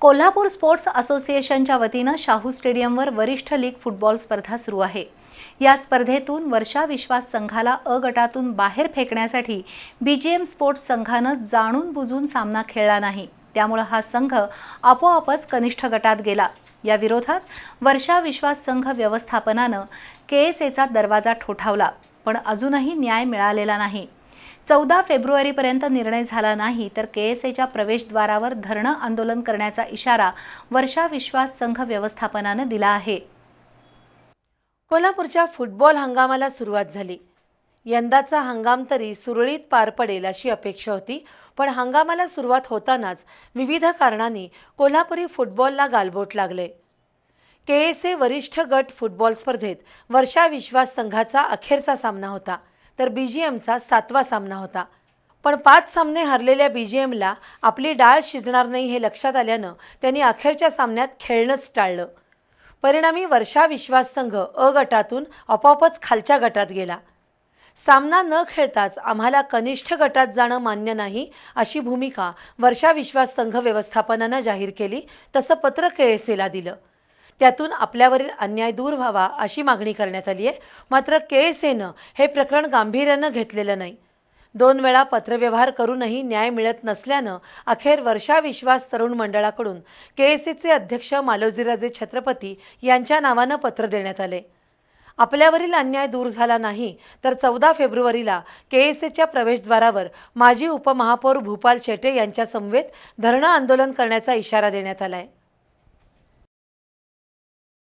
Kolhapur sports असोसिएशनच्या वतीनं शाहू स्टेडियमवर वरिष्ठ लीग फुटबॉल स्पर्धा सुरू आहे. या स्पर्धेतून वर्षा विश्वास संघाला अ गटातून बाहेर फेकण्यासाठी बीजीएम स्पोर्ट्स संघानं जाणून बुजून सामना खेळला नाही. त्यामुळं हा संघ आपोआपच कनिष्ठ गटात गेला. या विरोधात वर्षा विश्वास संघ व्यवस्थापनानं के एस एचा दरवाजा ठोठावला पण अजूनही न्याय मिळालेला नाही. चौदा फेब्रुवारीपर्यंत निर्णय झाला नाही तर के एस एच्या प्रवेशद्वारावर धरणं आंदोलन करण्याचा इशारा वर्षा विश्वास संघ व्यवस्थापनानं दिला आहे. कोल्हापूरच्या फुटबॉल हंगामाला सुरुवात झाली. यंदाचा हंगाम तरी सुरळीत पार पडेल अशी अपेक्षा होती पण हंगामाला सुरुवात होतानाच विविध कारणांनी कोल्हापुरी फुटबॉलला गालबोट लागले. के एस ए वरिष्ठ गट फुटबॉल स्पर्धेत वर्षा विश्वास संघाचा अखेरचा सामना होता. तर बी जी एमचा सातवा सामना होता. पण पाच सामने हरलेल्या बी जी एमला आपली डाळ शिजणार नाही हे लक्षात आल्यानं त्यांनी अखेरच्या सामन्यात खेळणंच टाळलं. परिणामी वर्षा विश्वास संघ अ गटातून आपोआपच खालच्या गटात गेला. सामना न खेळताच आम्हाला कनिष्ठ गटात जाणं मान्य नाही अशी भूमिका वर्षा विश्वास संघ व्यवस्थापनानं जाहीर केली तसं पत्र के एस एला दिलं. त्यातून आपल्यावरील अन्याय दूर व्हावा अशी मागणी करण्यात आली आहे. मात्र के एस एनं हे प्रकरण गांभीर्यानं घेतलेलं नाही. दोन वेळा पत्रव्यवहार करूनही न्याय मिळत नसल्यानं अखेर वर्षा विश्वास तरुण मंडळाकडून के एस एचे अध्यक्ष मालोजीराजे छत्रपती यांच्या नावानं पत्र देण्यात आले. आपल्यावरील अन्याय दूर झाला नाही तर चौदा फेब्रुवारीला के एस एच्या प्रवेशद्वारावर माजी उपमहापौर भूपाल शेटे यांच्यासमवेत धरणं आंदोलन करण्याचा इशारा देण्यात आला आहे